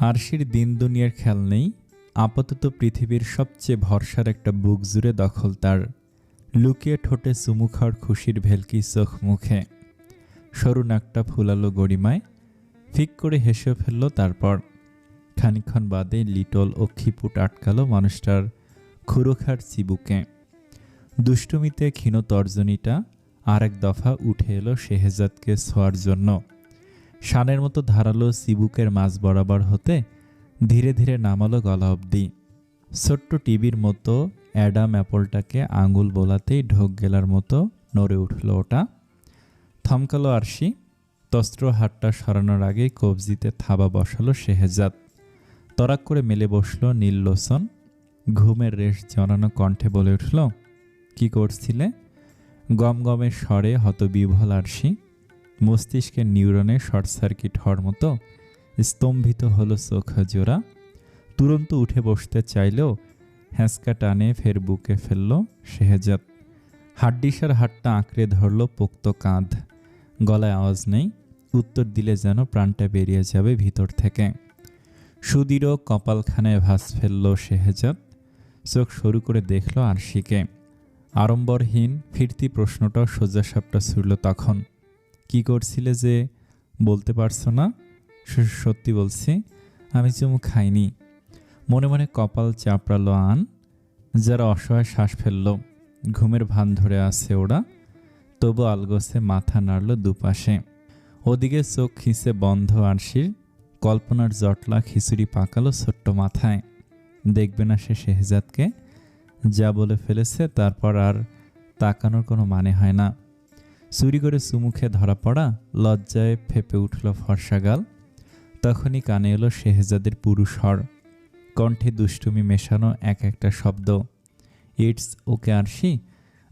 আরশির দিন দুনিয়ার খেয়াল নেই, আপাতত পৃথিবীর সবচেয়ে ভরসার একটা বুক জুড়ে দখল তার। লুকিয়ে ঠোঁটে চুমু খাওয়ার খুশির ভেলকি চোখ মুখে। সরু নাকটা ফুলালো গরিমায় ফিক করে হেসে ফেলল তারপর। খানিক্ষণ বাদে লিটল ও খিপুট আটকালো মানুষটার খুরোখার চিবুকে। দুষ্টুমিতে ক্ষীণ তর্জনীটা আর এক দফা উঠে এলো শেহজাদকে ছোঁয়ার জন্য। শানের মতো ধারালো চিবুকের মাঝ বরাবর হতে ধীরে ধীরে নামালো গলা অবধি। ছোট্ট টিভির মতো অ্যাডাম অ্যাপলটাকে আঙুল বোলাতেই ঢোক গেলার মতো নড়ে উঠল ওটা। থমকালো আরশি, তস্ত্র হাতটা সরানোর আগেই কবজিতে থাবা বসালো শেহজাদ। তরাক করে মেলে বসল নীল লোসন। ঘুমের রেশ জড়ানো কণ্ঠে বলে উঠল, কি করছিলে? গম গমের স্বরে হতবিহ্বল আরশি মস্তিষ্কের নিউরনে শর্ট সার্কিট হওয়ার মতো স্তম্ভিত হলো চোখ জোড়া। তুরন্ত উঠে বসতে চাইলেও হ্যাঁসকা টানে ফের বুকে ফেলল শেহজাদ। হাড্ডিসার হাটটা আঁকড়ে ধরল পোক্ত কাঁধ। গলায় আওয়াজ নেই, উত্তর দিলে যেন প্রাণটা বেরিয়ে যাবে ভিতর থেকে। সুদৃঢ় কপালখানায় ভাস ফেলল শেহজাদ। চোখ সরু করে দেখল আরশিকে। আড়ম্বরহীন ফিরতি প্রশ্নটাও সোজাসাপটা ছুড়ল তখন। কি করছিলে যে বলতে পারছ না? সত্যি বলছি, আমি চুমু খাইনি। মনে মনে কপাল চাপড়ালো আন, যারা অসহায় শ্বাস ফেলল। ঘুমের ভান ধরে আছে ওরা। তবু আলগোসে মাথা নাড়ল দুপাশে। ওদিকে চোখ খিসে বন্ধ আরশির, কল্পনার জটলা খিচুড়ি পাকালো ছোট্ট মাথায়। দেখবে না সে শেহজাদকে? যা বলে ফেলেছে, তারপর আর তাকানোর কোনো মানে হয় না। চুরি করে সুমুখে ধরা পড়া লজ্জায় ফেপে উঠল ফর্সাগাল তখনই কানে এলো শেহজাদের পুরুষ হর কণ্ঠে দুষ্টুমি মেশানো এক একটা শব্দ। It's okay Arshi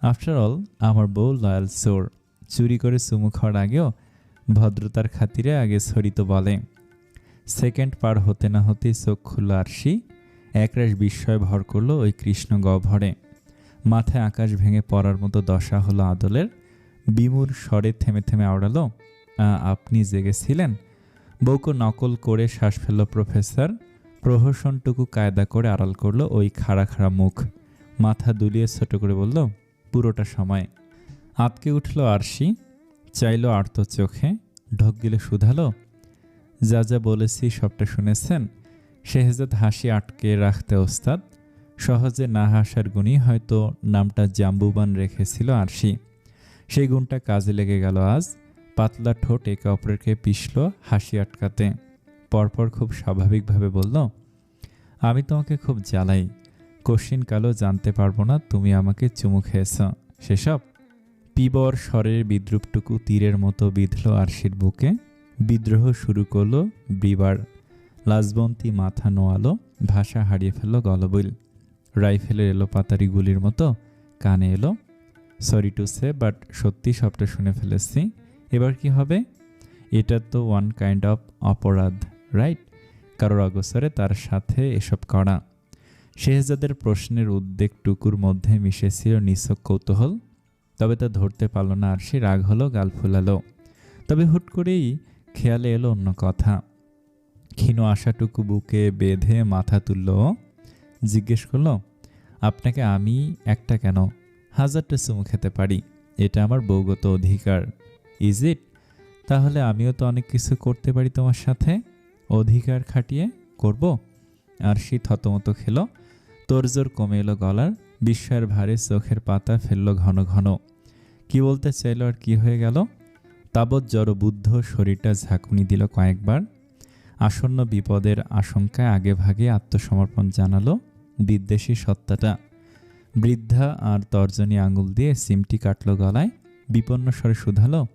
after all আমার বউ লয়াল সোর চুরি করে চুমু খাওয়ার আগেও ভদ্রতার খাতিরে আগে ছড়িত বলে। সেকেন্ড পার হতে না হতেই চোখ খুলল আরশি। একরাশ বিস্ময় ভর করল ওই কৃষ্ণ গহ্বরে। মাথায় আকাশ ভেঙে পড়ার মতো দশা হলো আদলের। বিমুর স্বরে থেমে থেমে আওড়ালো "আ, আপনি জেগেছিলেন বউকে নকল করে শ্বাস ফেলল প্রফেসর। প্রহসনটুকু কায়দা করে আড়াল করল ওই খাড়া খাড়া মুখ। মাথা দুলিয়ে ছোট করে বলল পুরোটা সময়। আতকে উঠল আরশি চাইলো আর্ত চোখে ঢোক গিলে শুধালো যা যা বলেছি সবটা শুনেছেন? শেহজাদ হাসি আটকে রাখতে ওস্তাদ সহজে না হাসার গুণই হয়তো নামটা জাম্বুবান রেখেছিল আরশি। সেই গুণটা কাজে লেগে গেল আজ। পাতলা ঠোঁট একে অপরকে পিষল, হাসি আটকাতে। পরপর খুব স্বাভাবিকভাবে বলল, আমি তোমাকে খুব জ্বালাই। কশিন কালো জানতে পারব না তুমি আমাকে চুমু খেয়েছ। সেসব? পিবর স্বরের বিদ্রুপটুকু তীরের মতো বিঁধল আরশির বুকে। বিদ্রোহ শুরু করল বিবার। লাজবন্তী মাথা নোয়ালো, ভাষা হারিয়ে ফেলল গলবইল রাইফেলের এলো পাতারি গুলির মতো কানে এলো সরি টু সে বাট সত্যি সবটা শুনে ফেলেছি। এবার কি হবে? এটা তো ওয়ান কাইন্ড অফ অপরাধ রাইট কারোর অগসরে তার সাথে এসব করা। শেহজাদের প্রশ্নের উদ্বেগটুকুর মধ্যে মিশেছিল নিছক কৌতূহল। তবে তা ধরতে পারল না আর সে রাগ হলো, গাল ফুলালো। তবে হুট করেই খেয়ালে এলো অন্য কথা। ক্ষীণ আশাটুকু বুকে বেঁধে মাথা তুলল। জিজ্ঞেস করল, আপনাকে আমি একটা কেন? হাজারটা চুমু খেতে পারি। এটা আমার বৌগত অধিকার। ইজ ইট তাহলে আমিও তো অনেক কিছু করতে পারি তোমার সাথে। অধিকার খাটিয়ে করব? আর সে থতমতো খেলো। তোরজোর কমে এলো গলার। বিস্ময়ের ভারে চোখের পাতা ফেলল ঘন ঘন। কি বলতে চাইলো আর কি হয়ে গেল? তাবৎ জড়বুদ্ধ শরীরটা ঝাঁকুনি দিল কয়েকবার। আসন্ন বিপদের আশঙ্কায় আগে ভাগে আত্মসমর্পণ জানালো বিদ্বেষী সত্তাটা। বৃদ্ধা আর তর্জনী আঙুল দিয়ে সিমটি কাটল গলায়, বিপন্ন স্বরে শুধালো,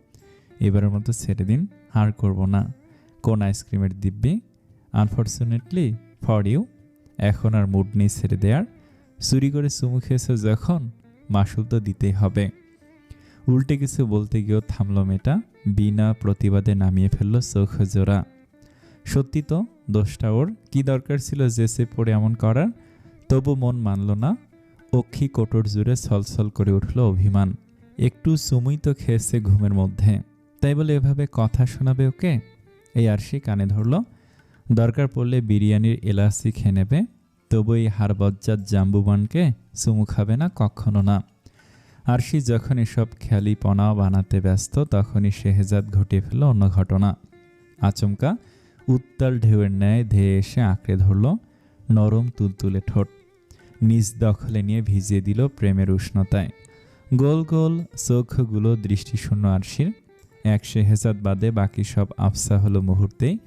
এবারের মতো ছেড়ে দিন, আর করব না। কোন আইসক্রিমের দিব্যি? আনফর্চুনেটলি ফর ইউ এখন আর মুড নেই ছেড়ে দেয়ার। চুরি করে চুমু খেয়েছে যখন, মাসুল তো দিতেই হবে। উল্টে কিছু বলতে গিয়েও থামলো মেয়েটা, বিনা প্রতিবাদে নামিয়ে ফেলল চোখ জোড়া। সত্যি তো, দোষটা ওর। কি দরকার ছিল জেসে পড়ে এমন করার? তবু মন মানল না। অক্ষি কোটর জুড়ে ছলছল করে উঠল অভিমান। একটু চুমুই তো খেয়েছে ঘুমের মধ্যে। তাই বলে এভাবে কথা শোনাবে ওকে? এই আরশি কানে ধরল। দরকার পড়লে বিরিয়ানির এলাচি খেয়ে নেবে। তবু এই হাড়বজ্জাত জাম্বুবানকে চুমু খাবে না কখনো না। আরশি যখন এসব খেয়ালিপনা বানাতে ব্যস্ত, তখনই শেহজাদ ঘটিয়ে ফেলল অন্য ঘটনা। আচমকা উত্তাল ঢেউয়ের ন্যায় ধেয়ে এসে আঁকড়ে ধরল নরম তুলতুলে ঠোঁট। নিজ দখলে নিয়ে ভিজিয়ে দিল প্রেমের উষ্ণতায়। গোল গোল চোখগুলো দৃষ্টিশূন্য আরশির। এক শেহেজাদ বাদে বাকি সব আফসা হলো মুহূর্তেই।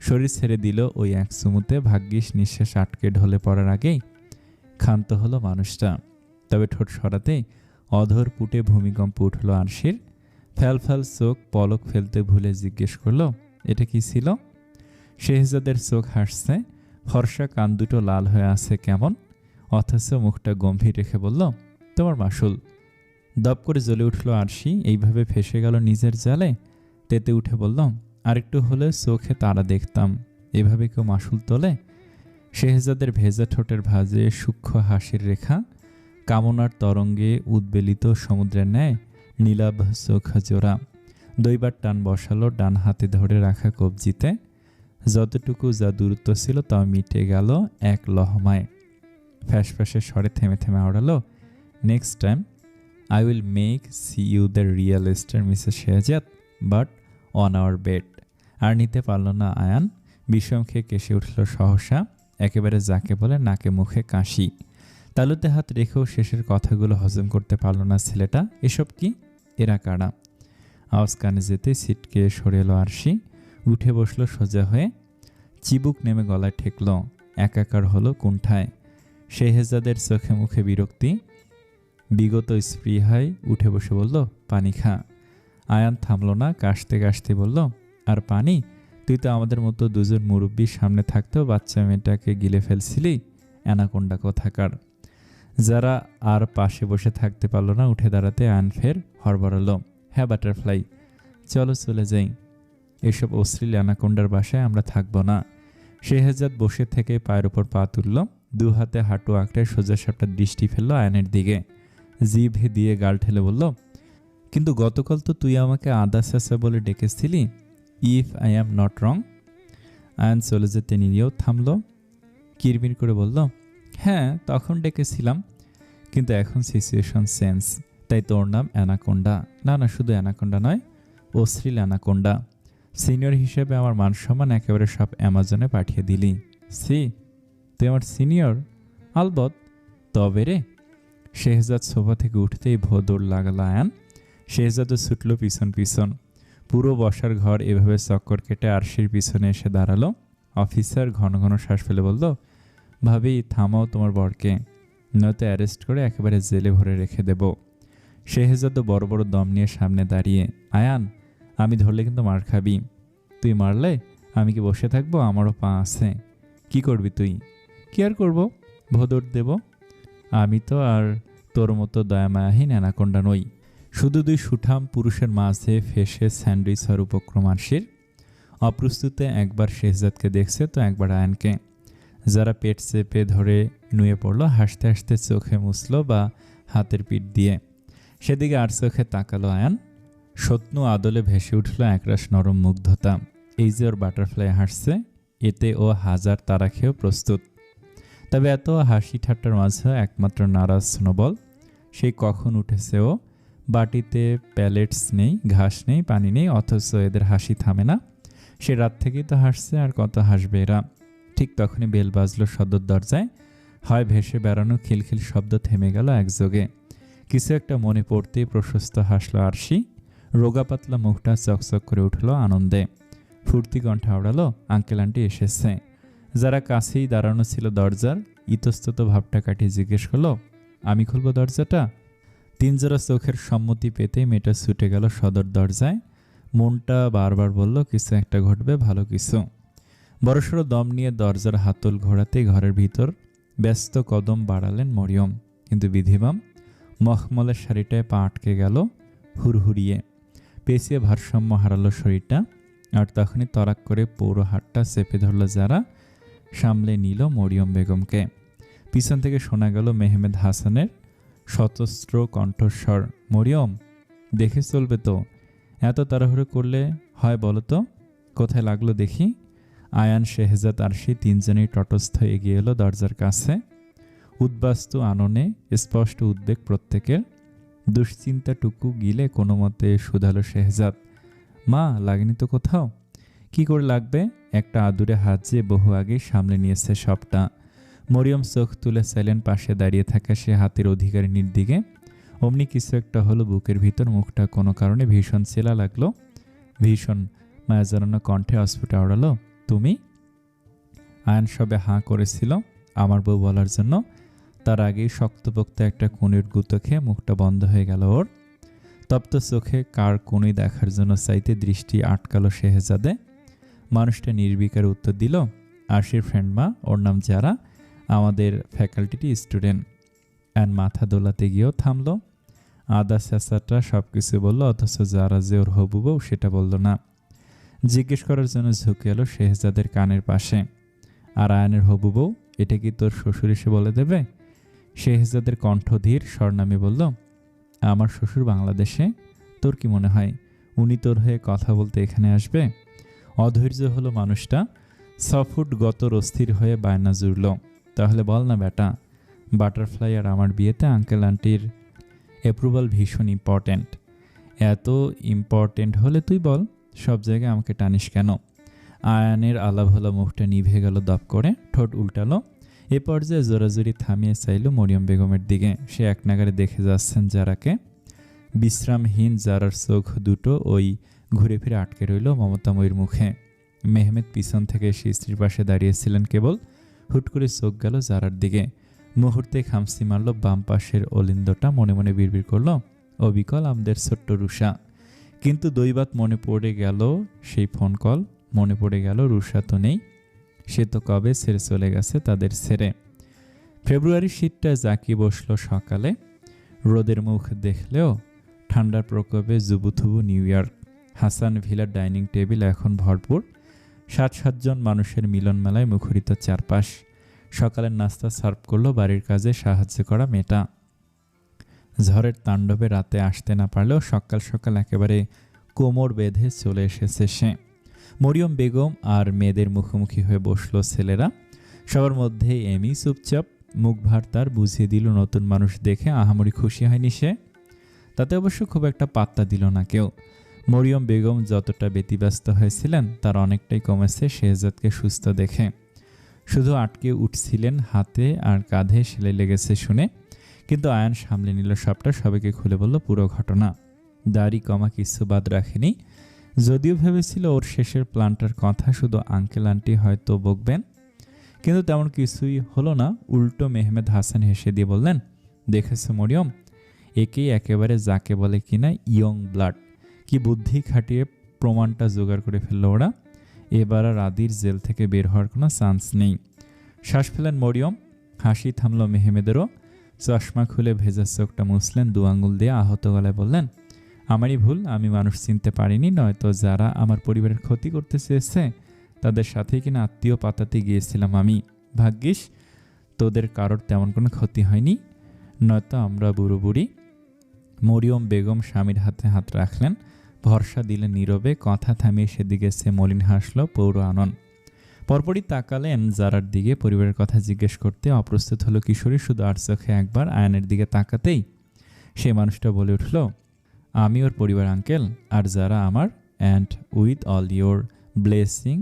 শরীর ছেড়ে দিল ওই এক চুমুতে ভাগ্যিস নিঃশ্বাস আটকে ঢলে পড়ার আগেই। ক্ষান্ত হলো মানুষটা। তবে ঠোঁট সরাতেই অধর পুটে ভূমিকম্প উঠল আরশির। ফ্যাল ফ্যাল চোখ পলক ফেলতে ভুলে জিজ্ঞেস করল, এটা কি ছিল? শেহজাদের চোখ হাসছে। ফর্সা কান দুটো লাল হয়ে আছে কেমন? অথচ মুখটা গম্ভীর রেখে বলল, তোমার মাসুল দপ করে জ্বলে উঠল আরশি, এইভাবে ফেসে গেল নিজের জালে তেতে উঠে বললাম আরেকটু হলে চোখে তারা দেখতাম, এভাবে কেউ মাসুল তোলে? শেহজাদের ভেজা ঠোঁটের ভাজে সূক্ষ্ম হাসির রেখা, কামনার তরঙ্গে উদ্বেলিত সমুদ্রের ন্যায়, নীলাভ চোখ জোড়া। দইবার টান বসালো ডান হাতে ধরে রাখা কবজিতে। যতটুকু যা দূরত্ব ছিল তা মিটে গেল এক লহমায়। ফ্যাস ফ্যাসের স্বরে থেমে থেমে আওড়ালো next time I will make see you the real star Mrs Shehzad but on our bed আর নিতে পারল না আয়ান। বিষম খেয়ে কেসে উঠল সহসা, একেবারে যাকে বলে নাকে মুখে কাশি। তালুতে হাত রেখেও শেষের কথাগুলো হজম করতে পারল না ছেলেটা, এসব কি? এরা কারা? আওয়াজ কানে যেতে সিটকে সরে এলো আরশি। উঠে বসল সোজা হয়ে, চিবুক নেমে গলায় ঠেকল, একাকার হলো কুণ্ঠায়। শেহেজাদের চোখে মুখে বিরক্তি, বিগত স্পৃহায় উঠে বসে বলল, পানি খা। আয়ান থামল না, কাশতে কাশতে বলল, আর পানি? তুই তো আমাদের মতো দুজন মুরব্বীর সামনে থাকতেও বাচ্চা মেয়েটাকে গিলে ফেলছিলি, অ্যানাকোন্ডা কোথাকার। যারা আর পাশে বসে থাকতে পারল না, উঠে দাঁড়াতে আয়ান ফের হরবড়ালো হ্যাঁ বাটারফ্লাই, চলো চলে যাই। এসব অশ্লীল অ্যানাকোন্ডার বাসায় আমরা থাকব না। শেহজাদ বসে থেকে পায়ের ওপর পা তুলল দু হাতে হাঁটু আঁকড়ে সোজা সাপটা দৃষ্টি ফেলল আয়নের দিকে। জিভ দিয়ে গাল ঠেলে বলল, কিন্তু গতকাল তো তুই আমাকে আদা চাচা বলে ডেকেছিলি। If I am not wrong. Ayan চলে যেতে নিয়েও থামলো। কিরমির করে বলল হ্যাঁ তখন ডেকেছিলাম, কিন্তু এখন সিচুয়েশন সেন্স তাই তোর নাম অ্যানাকোন্ডা। না না, শুধু অ্যানাকোন্ডা নয়, অশ্লীল অ্যানাকোন্ডা। সিনিয়র হিসেবে আমার মান সম্মান একেবারে সব অ্যামাজনে পাঠিয়ে দিলি। সি তুই আমার সিনিয়র? আলবত তবে রে? শেহজাদ সোফা থেকে উঠতেই ভোদর লাগাল আয়ান। শেহজাদও ছুটল পিছন পিছন। পুরো বসার ঘর এভাবে চক্কর কেটে আরশির পিছনে এসে দাঁড়াল। অফিসার ঘন ঘন শ্বাস ফেলে বলল, ভাবি, থামাও তোমার বরকে। নয়তো অ্যারেস্ট করে একেবারে জেলে ভরে রেখে দেব। শেহজাদও বড় বড় দম নিয়ে সামনে দাঁড়িয়ে, আয়ান, আমি ধরলে কিন্তু মার খাবি। তুই মারলে আমি কি বসে থাকব? আমারও পা আছে। কি করবি তুই? কি আর করব? ভোদর দেব। আমি তো আর তোর মতো দয়ামায়াহীন অ্যানাকোন্ডা নই। শুধু দুই সুঠাম পুরুষের মাঝে ফেসে স্যান্ডউইচ হওয়ার উপক্রম আরশির অপ্রস্তুতে একবার শেহজাদকে দেখছে তো একবার আয়নকে। যারা পেট চেপে ধরে নুয়ে পড়ল, হাসতে হাসতে চোখে মুছল বা হাতের পিঠ দিয়ে। সেদিকে আর চোখে তাকালো আয়ান। সত্নু আদলে ভেসে উঠল একরাশ নরম মুগ্ধতা। এই যে ওর বাটারফ্লাই হাসছে, এতে ও হাজার তারা খেয়েও প্রস্তুত। তবে এত হাসি ঠাট্টার মাঝে একমাত্র নারাজ স্নোবল সেই কখন উঠেছে ও বাটিতে প্যালেটস নেই, ঘাস নেই, পানি নেই, অথচ এদের হাসি থামে না। সে রাত থেকেই তো হাসছে, আর কত হাসবে এরা। ঠিক তখনই বেল বাজলো সদর দরজায়। হয় ভেসে বেড়ানো খিলখিল শব্দ থেমে গেল একযোগে। কিছু একটা মনে পড়তেই প্রশস্ত হাসলো আরশি। রোগা পাতলা মুখটা চকচক করে উঠল আনন্দে। ফুর্তি কণ্ঠে আওড়ালো, আঙ্কেল, আন্টি এসেছে। যারা কাছেই দাঁড়ানো ছিল দরজার, ইতস্তত ভাবটা কাটিয়ে জিজ্ঞেস করল, আমি খুলবো দরজাটা? তিনজোড়া চোখের সম্মতি পেতে মেয়েটা ছুটে গেল সদর দরজায়। মনটা বারবার বলল, কিছু একটা ঘটবে, ভালো কিছু। বড়সড় দম নিয়ে দরজার হাতল ঘোরাতেই ঘরের ভিতর ব্যস্ত কদম বাড়ালেন মরিয়ম। কিন্তু বিধিবাম মখমলের শাড়িটায় পা আটকে গেল হুড়হুড়িয়ে। পেঁচিয়ে ভারসাম্য হারালো শরীরটা, আর তখনই তরাক করে পৌর হাটটা চেপে ধরল যারা সামলে নিল মরিয়ম বেগমকে। পিছন থেকে শোনা গেল মেহমেদ হাসানের সতস্ত্র কণ্ঠস্বর। মরিয়ম, দেখে চলবে তো। এত তাড়াহুড়ো করলে হয় বলো তো? কোথায় লাগল দেখি? আয়ান শেহজাদ আরশি তিনজনেই তটস্থ এগিয়ে এলো দরজার কাছে। উদ্বাস্তু আননে স্পষ্ট উদ্বেগ প্রত্যেকের। দুশ্চিন্তাটুকু গিলে কোনো মতে শুধালো শেহজাদ। মা, লাগেনি তো কোথাও? কি করে লাগবে? একটা আদুরে হাত যে বহু আগে সামলে নিয়েছে সবটা। মরিয়ম চোখ তুলে সাইলেন্ট পাশে দাঁড়িয়ে থাকা সে হাতের অধিকারিনীর দিকে। অমনি কিছু একটা হলো বুকের ভিতর, মুখটা কোনো কারণে ভীষণ চেলা লাগল। ভীষণ মায়া জানানো কণ্ঠে অস্ফুটে আওড়ালো, তুমি? আয়ন সবে হাঁ করেছিল আমার বউ বলার জন্য। তার আগেই শক্তপোক্ত একটা কুনির গুঁতো খেয়ে মুখটা বন্ধ হয়ে গেল ওর। তপ্ত চোখে কার কুনি দেখার জন্য চাইতে দৃষ্টি আটকালো শেহজাদে মানুষটা নির্বিকার উত্তর দিল আশির ফ্রেন্ড মা, ওর নাম যারা, আমাদের ফ্যাকাল্টিটি স্টুডেন্ট অ্যান্ড মাথা দোলাতে গিয়েও থামলো। আদা স্যাসাটা সব কিছু বলল, অথচ যারা যে ওর হবু বউ, সেটা বলল না। জিজ্ঞেস করার জন্য ঝুঁকে এলো শেহজাদের কানের পাশে। আর আয়নের হবু বউ, এটা কি তোর শ্বশুর এসে বলে দেবে? শেহজাদের কণ্ঠধীর স্বর্ণামী বলল, আমার শ্বশুর বাংলাদেশে, তোর কি মনে হয়? উনি তোর হয়ে কথা বলতে এখানে আসবে? অধৈর্য হলো মানুষটা। ছ ফুট গতর অস্থির হয়ে বায়না জুড়ল। তাহলে বল না বেটা, বাটারফ্লাই আর আমার বিয়েতে আঙ্কেল আন্টির অ্যাপ্রুভাল ভীষণ ইম্পর্ট্যান্ট এত ইম্পর্ট্যান্ট হলে তুই বল, সব জায়গায় আমাকে টানিস কেন? আয়ানের আলাপ হলো মুখটা নিভে গেল দপ করে, ঠোঁট উল্টালো। এ পর্যায়ে জোরাজুরি থামিয়ে চাইল মরিয়ম বেগমের দিকে। সে এক নাগারে দেখে যাচ্ছেন যারাকে বিশ্রামহীন যারার চোখ দুটো ওই ঘুরে ফিরে আটকে রইল মমতাময়ীর মুখে। মেহমেদ পিছন থেকে এসে স্ত্রীর পাশে দাঁড়িয়েছিলেন কেবল। হুট করে চোখ গেল জারার দিকে। মুহূর্তে খামসি মারল বাম পাশের অলিন্দটা, মনে মনে বিড়বিড় করল, অবিকল আমাদের ছোট্ট রুষা। কিন্তু দৈবাত মনে পড়ে গেল সেই ফোন কল মনে পড়ে গেল রুষা তো নেই। সে তো কবে ছেড়ে চলে গেছে তাদের ছেড়ে। ফেব্রুয়ারি শীতটা জাকি বসল সকালে। রোদের মুখ দেখলেও ঠান্ডার প্রকোপে জুবুথুবু নিউ ইয়র্ক। হাসান ভিলার ডাইনিং টেবিল এখন ভরপুর। সাত সাতজন মানুষের মিলন মেলায় মুখরিত চারপাশ। সকালের নাস্তা সার্ভ করল বাড়ির কাজে সাহায্য করা মেয়েটা। ঝড়ের তাণ্ডবে রাতে আসতে না পারলেও সকাল সকাল একেবারে কোমর বেঁধে চলে এসেছে সে। মরিয়ম বেগম আর মেয়েদের মুখোমুখি হয়ে বসল ছেলেরা। সবার মধ্যে এমই চুপচাপ, মুখ ভার তার বুঝিয়ে দিল নতুন মানুষ দেখে আহামরি খুশি হয়নি সে। তাতে অবশ্য খুব একটা পাত্তা দিল না কেউ। মরিয়ম বেগম যতটা ব্যতিব্যস্ত হয়েছিলেন, তার অনেকটাই কমেছে শেহজাদকে সুস্থ দেখে। শুধু আটকে উঠছিলেন হাতে আর কাঁধে সেলাই লেগেছে শুনে, কিন্তু আয়ান সামলে নিল সবটা, সবাইকে খুলে বলল, পুরো ঘটনা। দাড়ি কমা কিছু বাদ রাখেনি। যদিও ভেবেছিল ওর শেষের প্ল্যানটার কথা, শুধু আঙ্কেল আন্টি হয়তো বকবেন। কিন্তু তেমন কিছুই হলো না। উল্টো মেহমেদ হাসান হেসে দিয়ে বললেন, দেখেছ মরিয়ম, একেই একেবারে যাকে বলে কিনা, ইয়ং ব্লাড। কি বুদ্ধি খাটিয়ে প্রমাণটা জোগাড় করে ফেলল ওরা? এবার আর আদির জেল থেকে বের হওয়ার কোনো চান্স নেই। শ্বাস ফেলেন মরিয়ম, হাসি থামলো মেহমেদেরও। চশমা খুলে ভেজা চোখটা মুছলেন, দু আঙুল দিয়ে আহত গলায় বললেন, আমারই ভুল, আমি মানুষ চিনতে পারিনি, নয়তো যারা আমার পরিবারের ক্ষতি করতে চেয়েছে, তাদের সাথেই কিনা আত্মীয় পাতাতে গিয়েছিলাম আমি। ভাগ্যিস, তোদের কারোর তেমন কোনো ক্ষতি হয়নি, নয়তো আমরা বুড়ো বুড়ি। মরিয়ম বেগম স্বামীর হাতে হাত রাখলেন ভরসা দিলে নীরবে, কথা থামিয়ে সেদিকে সে মলিন হাসল পৌর আনন। পরপরই তাকালেন জারার দিকে পরিবারের কথা জিজ্ঞেস করতে অপ্রস্তুত হলো কিশোরী, শুধু আর চোখে একবার আয়নের দিকে তাকাতেই সে মানুষটা বলে উঠল, আমি ওর পরিবার, আঙ্কেল, আর যারা আমার and with all your blessing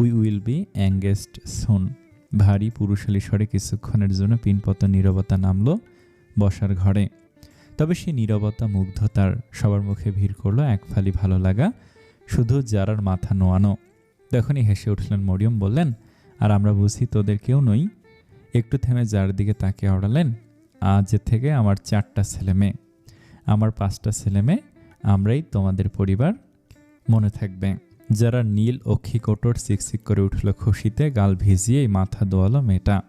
we will be engaged soon ভারী পুরুষালী স্বরে কিছুক্ষণের জন্য পিনপত নীরবতা নামলো বসার ঘরে। তবে সেই নীরবতা, মুগ্ধতার সবার মুখে ভিড় করল এক ফালি ভালো লাগা, শুধু যারার মাথা নোয়ানো। তখনই হেসে উঠলেন মরিয়ম, বললেন, আর আমরা বুঝি তোদের কেউ নই। একটু থেমে যার দিকে তাকে আওড়ালেন আজ থেকে আমার চারটা ছেলে মেয়ে। আমার পাঁচটা ছেলে মেয়ে, আমরাই তোমাদের পরিবার। মনে থাকবে, যারা নীল অক্ষিকোটর সিকসিক করে উঠল খুশিতে, গাল ভিজিয়ে মাথা দোয়ালো মেয়েটা।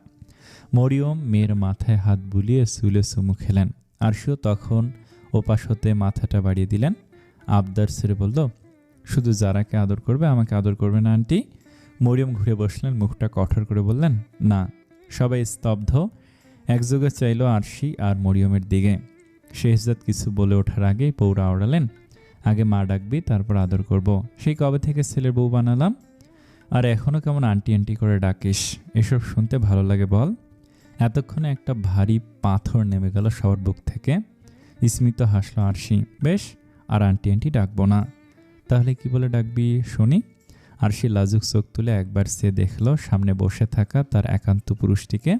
মরিয়ম মেয়ের মাথায় হাত বুলিয়ে সুলে সুমু খেলেন। আরশিও তখন ওপাশ হতে মাথাটা বাড়িয়ে দিলেন। আবদার সেরে বলল, শুধু যারাকে আদর করবে, আমাকে আদর করবে না, আন্টি। মরিয়ম ঘুরে বসলেন, মুখটা কঠোর করে বললেন, না, সবাই স্তব্ধ। একযোগে চাইল আরশি আর মরিয়মের দিকে। শেহজাদ কিছু বলে ওঠার আগেই পৌরা ওড়ালেন আগে মা ডাকবি, তারপর আদর করব। সেই কবে থেকে ছেলের বউ বানালাম? আর এখনও কেমন আন্টি আন্টি করে ডাকিস? এসব শুনতে ভালো লাগে বল। এতক্ষণে একটা ভারী পাথর নেমে গেল সবার বুক থেকে। স্মিত হাসলো আরশি, বেশ, আর আন্টি আন্টি ডাকবো না। তাহলে কি বলে ডাকবি, শুনি? আরশি লাজুক চোখ তুলে একবার সে দেখল সামনে বসে থাকা তার একান্ত পুরুষটিকে।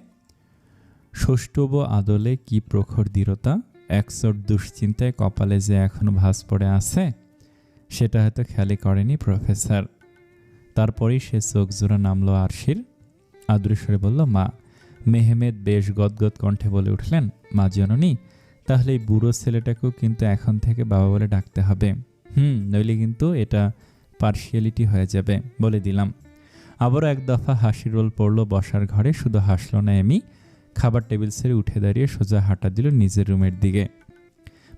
ষষ্ঠব আদলে কি প্রখর দৃঢ়তা? একচোট দুশ্চিন্তায় কপালে যে এখনও ভাঁজ পড়ে আছে, সেটা হয়তো খেয়ালই করেনি প্রফেসর। তারপরেই সে চোখ জোড়া নামলো আরশির। আদৃশ্বরে বলল, মা মেহমেদ বেশ গদগদ কণ্ঠে বলে উঠলেন, মা জননী, তাহলে এই বুড়ো ছেলেটাকেও কিন্তু এখন থেকে বাবা বলে ডাকতে হবে। হুম, নইলে কিন্তু এটা পার্শিয়ালিটি হয়ে যাবে, বলে দিলাম। আবারও এক দফা হাসি রোল পড়ল বসার ঘরে, শুধু হাসলো না এমি, খাবার টেবিল ছেড়ে উঠে দাঁড়িয়ে সোজা হাঁটা দিল নিজের রুমের দিকে।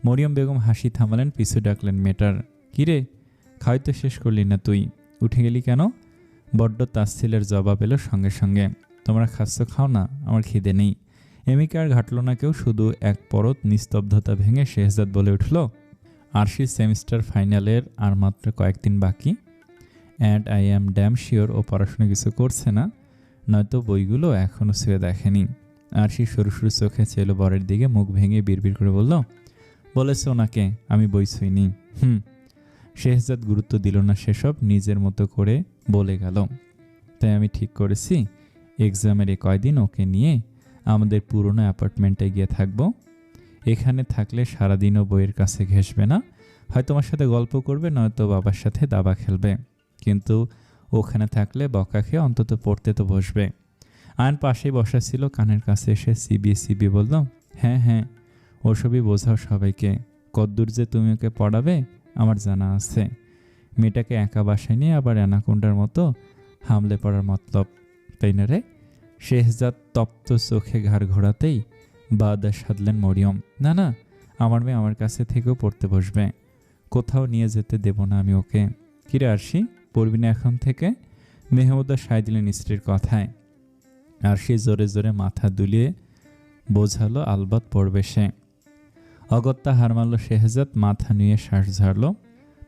মরিয়ম বেগম হাসি থামালেন, পিছু ডাকলেন মেটার কিরে খাওয়াই তো শেষ করলি না তুই, উঠে গেলি কেন? বড্ড তাচ্ছিলের জবাব এলো সঙ্গে সঙ্গে। তোমরা খাচ্ছ খাও না, আমার খিদে নেই। এমিকে আর ঘাটল না কেউ, শুধু এক পরত নিস্তব্ধতা ভেঙে শেহজাদ বলে উঠল, আরশি সেমিস্টার ফাইনালের আর মাত্র কয়েকদিন বাকি। And I am damn sure ও পড়াশোনা কিছু করছে না, নয়তো বইগুলো এখনও শুয়ে দেখেনি। আরশি সরু সরু চোখে ছেলে বরের দিকে, মুখ ভেঙে বিড়বিড় করে বলল, বলেছে ওনাকে, আমি বই ছুঁইনি। হুম। শেহজাদ গুরুত্ব দিল না সেসব, নিজের মতো করে বলে গেল, তাই আমি ঠিক করেছি। এক্সামের এ কয়দিন ওকে নিয়ে আমাদের পুরনো অ্যাপার্টমেন্টে গিয়ে থাকব। এখানে থাকলে সারাদিনও বইয়ের কাছে ঘেসবে না। হয় তোমার সাথে গল্প করবে, নয়তো বাবার সাথে দাবা খেলবে। কিন্তু ওখানে থাকলে বকা খেয়ে অন্তত পড়তে তো বসবে। আয়ন পাশেই বসা ছিল, কানের কাছে এসে সিবি সিবি বলল হ্যাঁ হ্যাঁ ওসবই বোঝাও সবাইকে। কদ্দূর যে তুমি ওকে পড়াবে, আমার জানা আছে। মেয়েটাকে একা বাসায় নিয়ে আবার অ্যানাকুন্ডার মতো হামলে পড়ার মতলব। তাই না রে শেহজাদ তপ্ত চোখে ঘাড় ঘোরাতেই বাদা সাধলেন মরিয়ম, না না, আমার মেয়ে আমার কাছে থেকেও পড়তে বসবে, কোথাও নিয়ে যেতে দেব না আমি ওকে। কিরে আরশি, পড়বি না এখন থেকে? মেহমুদা সায় দিলেন স্ত্রীর কথায়। আরশি জোরে জোরে মাথা দুলিয়ে বোঝালো, আলবাত পড়বে সে। অগত্যা হার মারল শেহজাদ, মাথা নিয়ে শ্বাস ঝাড়ল।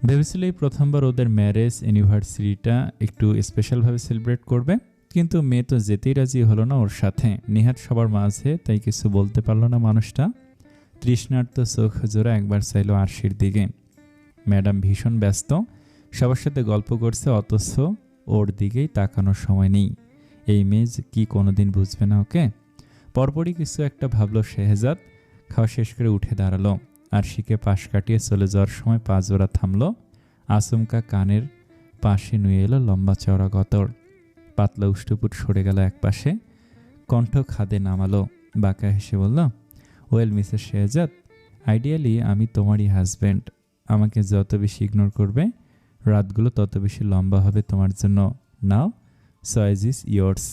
ভেবেছিল এই প্রথমবার ওদের ম্যারেজ, অ্যানিভার্সারিটা একটু স্পেশালভাবে সেলিব্রেট করবে। কিন্তু মেয়ে তো যেতেই রাজি হলো না ওর সাথে। নিহাত সবার মাঝে তাই কিছু বলতে পারল না মানুষটা। তৃষ্ণার্ত চোখ জোড়া একবার চাইলো আরশির দিকে। ম্যাডাম ভীষণ ব্যস্ত। সবার সাথে গল্প করছে, অথচ ওর দিকেই তাকানোর সময় নেই। এই মেয়ে কি কোনোদিন বুঝবে না ওকে? পরপরই কিছু একটা ভাবলো শেহজাদ। খাওয়া শেষ করে উঠে দাঁড়াল। আরশিকে পাশ কাটিয়ে চলে যাওয়ার সময় পা জোড়া থামলো। আচমকা কানের পাশে নুয়ে এলো লম্বা চওড়া গতর। পাতলা উষ্টপুট সরে গেল একপাশে। কণ্ঠ খাদে নামালো, বাঁকা হেসে বলল, ওয়েল মিসেস শেহজাদ আইডিয়ালি আমি তোমারই হাজব্যান্ড আমাকে যত বেশি ইগনোর করবে, রাতগুলো তত বেশি লম্বা হবে তোমার জন্য। নাও সয়েজ ইজ ইয়ার্স